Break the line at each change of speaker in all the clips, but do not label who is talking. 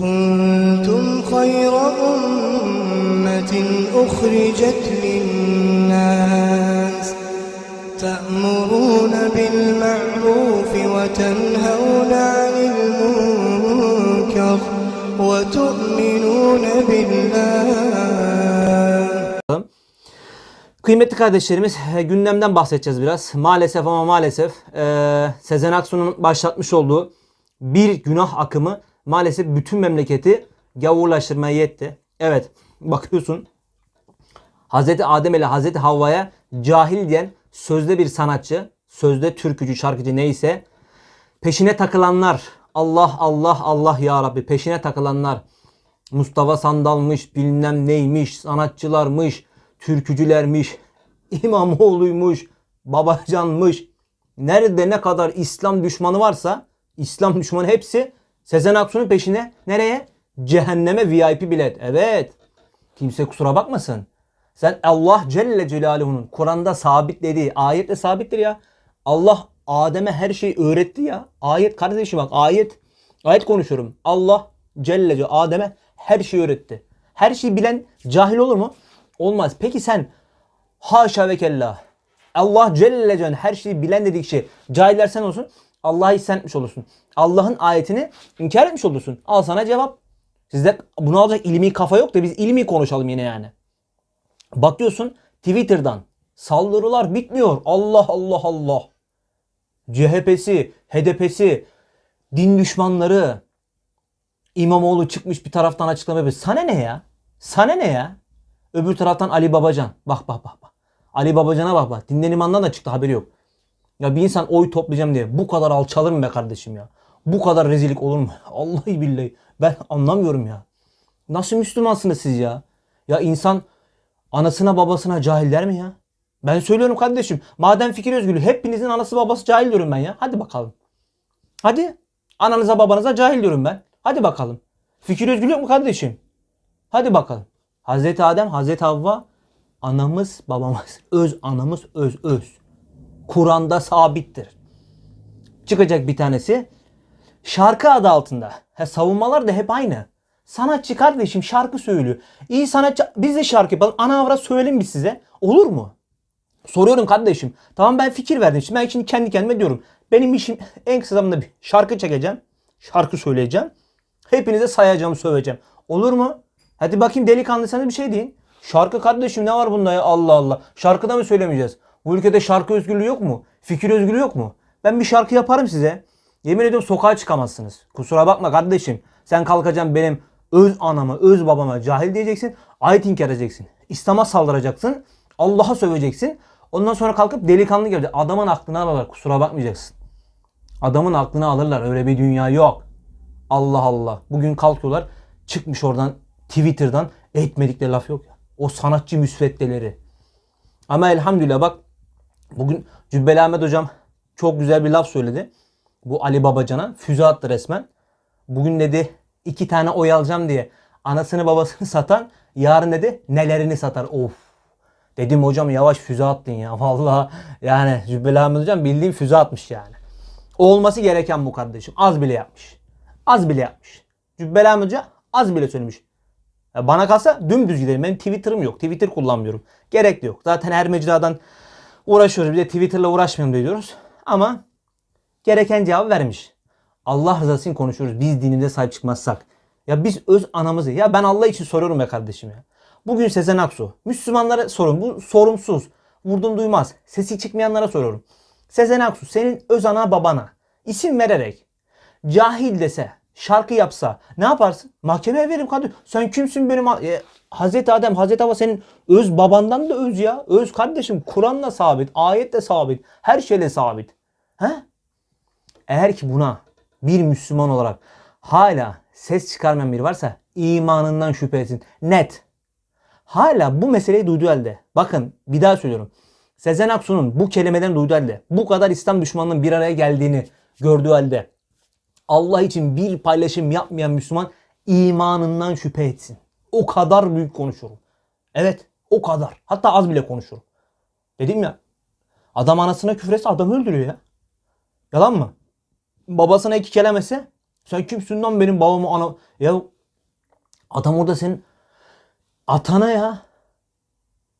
كنتم خير أمة أخرجت للناس تأمرون بالمعروف وتنهون عن المنكر وتؤمنون بالله
Kıymetli kardeşlerimiz e, gündemden bahsedeceğiz biraz. Maalesef ama maalesef e, Sezen Aksu'nun başlatmış olduğu bir günah akımı maalesef bütün memleketi gavurlaştırmaya yetti. Evet bakıyorsun Hazreti Adem ile Hazreti Havva'ya cahil diyen sözde bir sanatçı, sözde türkücü, şarkıcı neyse peşine takılanlar Allah Allah Allah ya Rabbi peşine takılanlar Mustafa Sandal'mış bilmem neymiş sanatçılarmış türkücülermiş İmamoğlu'ymuş Babacan'mış nerede ne kadar İslam düşmanı varsa İslam düşmanı hepsi Sezen Aksu'nun peşine nereye? Cehenneme VIP bilet. Evet. Kimse kusura bakmasın. Sen Allah Celle Celaluhu'nun Kur'an'da sabitlediği ayetle sabittir ya. Allah Adem'e her şeyi öğretti ya. Ayet kardeşim bak ayet. Ayet konuşuyorum. Allah Celle Celaluhu Adem'e her şeyi öğretti. Her şeyi bilen cahil olur mu? Olmaz. Peki sen haşa ve kella Allah Celle Celaluhu her şeyi bilen dedik şey cahiller sen olsun. Allah'ı isyan olursun. Allah'ın ayetini inkar etmiş olursun. Al sana cevap. Sizde bunu alacak ilmi kafa yok da biz ilmi konuşalım yine yani. Bakıyorsun Twitter'dan saldırılar bitmiyor. Allah Allah Allah. CHP'si, HDP'si, din düşmanları, İmamoğlu çıkmış bir taraftan açıklama yapıyor. Sana ne ya? Sana ne ya? Öbür taraftan Ali Babacan. Bak bak bak. bak. Ali Babacan'a bak bak. Dinden imandan da çıktı haberi yok. Ya bir insan oy toplayacağım diye bu kadar alçalır mı be kardeşim ya? Bu kadar rezillik olur mu? Allahi billahi. Ben anlamıyorum ya. Nasıl Müslümansınız siz ya? Ya insan anasına babasına cahil der mi ya? Ben söylüyorum kardeşim. Madem fikir özgürlüğü hepinizin anası babası cahil diyorum ben ya. Hadi bakalım. Hadi. Ananıza babanıza cahil diyorum ben. Hadi bakalım. Fikir özgürlüğü yok mu kardeşim? Hadi bakalım. Hazreti Adem, Hazreti Havva anamız babamız. Öz anamız öz öz. Kur'an'da sabittir. Çıkacak bir tanesi. Şarkı adı altında. He, savunmalar da hep aynı. Sanatçı kardeşim şarkı söylüyor. İyi sanatçı biz de şarkı yapalım. Ana avrat söyleyelim biz size. Olur mu? Soruyorum kardeşim. Tamam ben fikir verdim. Şimdi ben şimdi kendi kendime diyorum. Benim işim en kısa zamanda bir şarkı çekeceğim. Şarkı söyleyeceğim. Hepinize sayacağım, söveceğim. Olur mu? Hadi bakayım delikanlı sana bir şey deyin. Şarkı kardeşim ne var bunda ya Allah Allah. Şarkıda mı söylemeyeceğiz? Bu ülkede şarkı özgürlüğü yok mu? Fikir özgürlüğü yok mu? Ben bir şarkı yaparım size. Yemin ediyorum sokağa çıkamazsınız. Kusura bakma kardeşim. Sen kalkacaksın benim öz anama, öz babama cahil diyeceksin. Ayet edeceksin. İslam'a saldıracaksın. Allah'a söveceksin. Ondan sonra kalkıp delikanlı gelecek. Adamın aklını alırlar. Kusura bakmayacaksın. Adamın aklını alırlar. Öyle bir dünya yok. Allah Allah. Bugün kalkıyorlar. Çıkmış oradan Twitter'dan etmedikleri laf yok ya. O sanatçı müsveddeleri. Ama elhamdülillah bak bugün Cübbeli Ahmet hocam çok güzel bir laf söyledi. Bu Ali Babacan'a füze attı resmen. Bugün dedi iki tane oy alacağım diye anasını babasını satan yarın dedi nelerini satar. Of. Dedim hocam yavaş füze attın ya. Vallahi yani Cübbeli Ahmet hocam bildiğin füze atmış yani. Olması gereken bu kardeşim. Az bile yapmış. Az bile yapmış. Cübbeli Ahmet hoca az bile söylemiş. Bana kalsa dümdüz giderim. Benim Twitter'ım yok. Twitter kullanmıyorum. Gerek de yok. Zaten her mecradan uğraşıyoruz. Bir de Twitter'la uğraşmayalım diyoruz. Ama gereken cevabı vermiş. Allah rızası için konuşuyoruz. Biz dinimize sahip çıkmazsak. Ya biz öz anamızı. Ya ben Allah için soruyorum be kardeşim ya. Bugün Sezen Aksu. Müslümanlara sorun. Bu sorumsuz. Vurdum duymaz. Sesi çıkmayanlara soruyorum. Sezen Aksu senin öz ana babana isim vererek cahil dese şarkı yapsa ne yaparsın? Mahkemeye veririm kardeşim. Sen kimsin benim? E, Hazreti Adem, Hazreti Hava senin öz babandan da öz ya. Öz kardeşim. Kur'an'la sabit, ayetle sabit, her şeyle sabit. He? Eğer ki buna bir Müslüman olarak hala ses çıkarmayan biri varsa imanından şüphe etsin. Net. Hala bu meseleyi duyduğu halde. Bakın bir daha söylüyorum. Sezen Aksu'nun bu kelimeden duyduğu halde. Bu kadar İslam düşmanının bir araya geldiğini gördüğü halde. Allah için bir paylaşım yapmayan Müslüman imanından şüphe etsin. O kadar büyük konuşurum. Evet o kadar. Hatta az bile konuşurum. Dedim ya adam anasına küfretse adamı öldürüyor ya. Yalan mı? Babasına iki kelamese Sen kimsin lan benim babamı ana... Ya adam orada senin atana ya.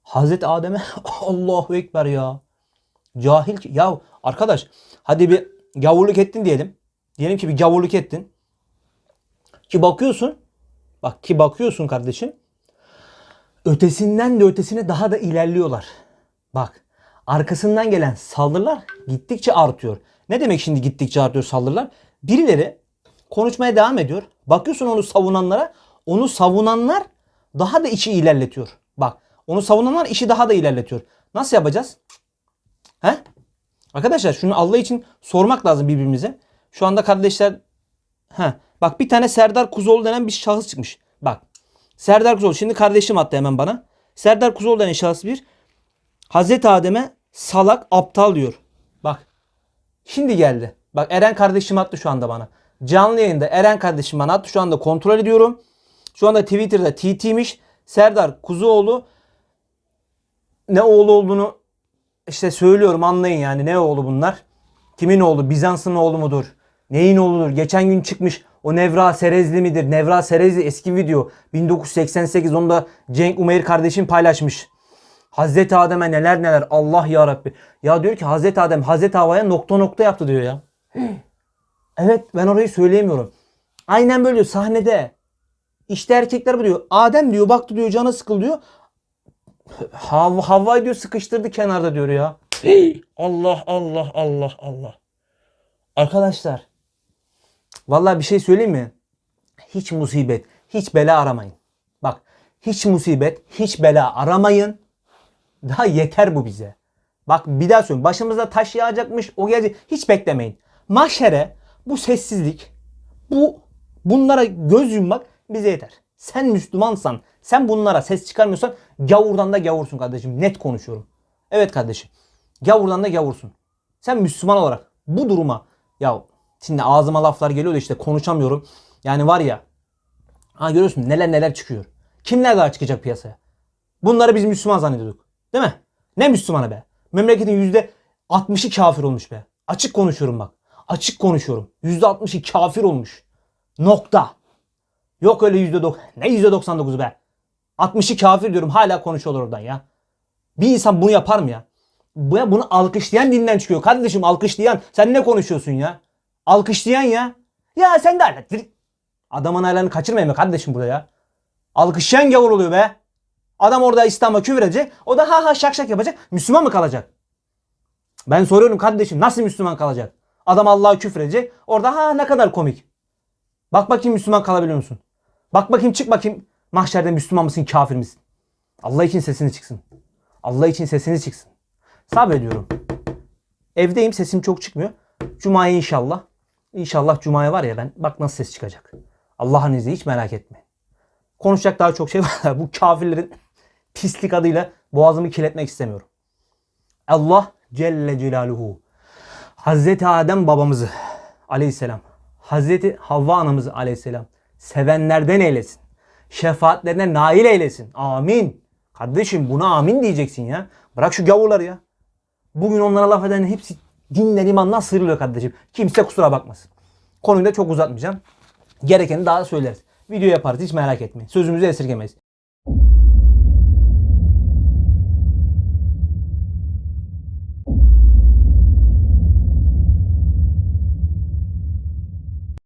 Hazreti Adem'e Allahu Ekber ya. Cahil ki. Ya arkadaş hadi bir gavurluk ettin diyelim. Diyelim ki bir gavurluk ettin. Ki bakıyorsun. Bak ki bakıyorsun kardeşim. Ötesinden de ötesine daha da ilerliyorlar. Bak arkasından gelen saldırılar gittikçe artıyor. Ne demek şimdi gittikçe artıyor saldırılar? Birileri konuşmaya devam ediyor. Bakıyorsun onu savunanlara. Onu savunanlar daha da işi ilerletiyor. Bak onu savunanlar işi daha da ilerletiyor. Nasıl yapacağız? He? Arkadaşlar şunu Allah için sormak lazım birbirimize. Şu anda kardeşler He. Bak bir tane Serdar Kuzoğlu denen bir şahıs çıkmış. Bak. Serdar Kuzoğlu. Şimdi kardeşim attı hemen bana. Serdar Kuzoğlu denen şahıs bir. Hazreti Adem'e salak aptal diyor. Bak. Şimdi geldi. Bak Eren kardeşim attı şu anda bana. Canlı yayında Eren kardeşim bana attı. Şu anda kontrol ediyorum. Şu anda Twitter'da TT'miş. Serdar Kuzuoğlu ne oğlu olduğunu işte söylüyorum anlayın yani ne oğlu bunlar. Kimin oğlu? Bizans'ın oğlu mudur? Neyin oğludur? Geçen gün çıkmış o Nevra Serezli midir? Nevra Serezli eski video. 1988 onda Cenk Umeyr kardeşim paylaşmış. Hazreti Adem'e neler neler Allah ya Rabbi. Ya diyor ki Hazreti Adem Hazreti Havva'ya nokta nokta yaptı diyor ya. Evet ben orayı söyleyemiyorum. Aynen böyle diyor sahnede. İşte erkekler bu diyor. Adem diyor baktı diyor canı sıkıl diyor. Hav Havva diyor sıkıştırdı kenarda diyor ya. Allah Allah Allah Allah. Arkadaşlar vallahi bir şey söyleyeyim mi? Hiç musibet, hiç bela aramayın. Bak hiç musibet, hiç bela aramayın. Daha yeter bu bize. Bak bir daha söylüyorum. Başımıza taş yağacakmış o gelecek. Hiç beklemeyin. Mahşere bu sessizlik, bu bunlara göz yummak bize yeter. Sen Müslümansan, sen bunlara ses çıkarmıyorsan gavurdan da gavursun kardeşim. Net konuşuyorum. Evet kardeşim. Gavurdan da gavursun. Sen Müslüman olarak bu duruma ya şimdi ağzıma laflar geliyor da işte konuşamıyorum. Yani var ya ha görüyorsun neler neler çıkıyor. Kimler daha çıkacak piyasaya? Bunları biz Müslüman zannediyorduk. Değil mi? Ne Müslümanı be? Memleketin yüzde 60'ı kafir olmuş be. Açık konuşuyorum bak. Açık konuşuyorum. Yüzde 60'ı kafir olmuş. Nokta. Yok öyle yüzde dok- Ne yüzde 99 be? 60'ı kafir diyorum hala konuşuyorlar oradan ya. Bir insan bunu yapar mı ya? Bu- Bunu alkışlayan dinden çıkıyor. Kardeşim alkışlayan. Sen ne konuşuyorsun ya? Alkışlayan ya. Ya sen de hala. Adamın ayarlarını kaçırmayın be kardeşim burada ya. Alkışlayan gavur oluyor be. Adam orada İslam'a küfür edecek. O da ha ha şak şak yapacak. Müslüman mı kalacak? Ben soruyorum kardeşim nasıl Müslüman kalacak? Adam Allah'a küfür edecek. Orada ha ne kadar komik. Bak bakayım Müslüman kalabiliyor musun? Bak bakayım çık bakayım. Mahşerde Müslüman mısın kafir misin? Allah için sesini çıksın. Allah için sesiniz çıksın. Sabrediyorum. Evdeyim sesim çok çıkmıyor. Cuma'ya inşallah. İnşallah Cuma'ya var ya ben bak nasıl ses çıkacak. Allah'ın izniyle hiç merak etme. Konuşacak daha çok şey var. Bu kafirlerin pislik adıyla boğazımı kirletmek istemiyorum. Allah Celle Celaluhu Hazreti Adem babamızı aleyhisselam Hazreti Havva anamızı aleyhisselam sevenlerden eylesin. Şefaatlerine nail eylesin. Amin. Kardeşim buna amin diyeceksin ya. Bırak şu gavurları ya. Bugün onlara laf eden hepsi dinden imandan sıyrılıyor kardeşim. Kimse kusura bakmasın. Konuyu da çok uzatmayacağım. Gerekeni daha söyleriz. Video yaparız hiç merak etmeyin. Sözümüzü esirgemeyiz.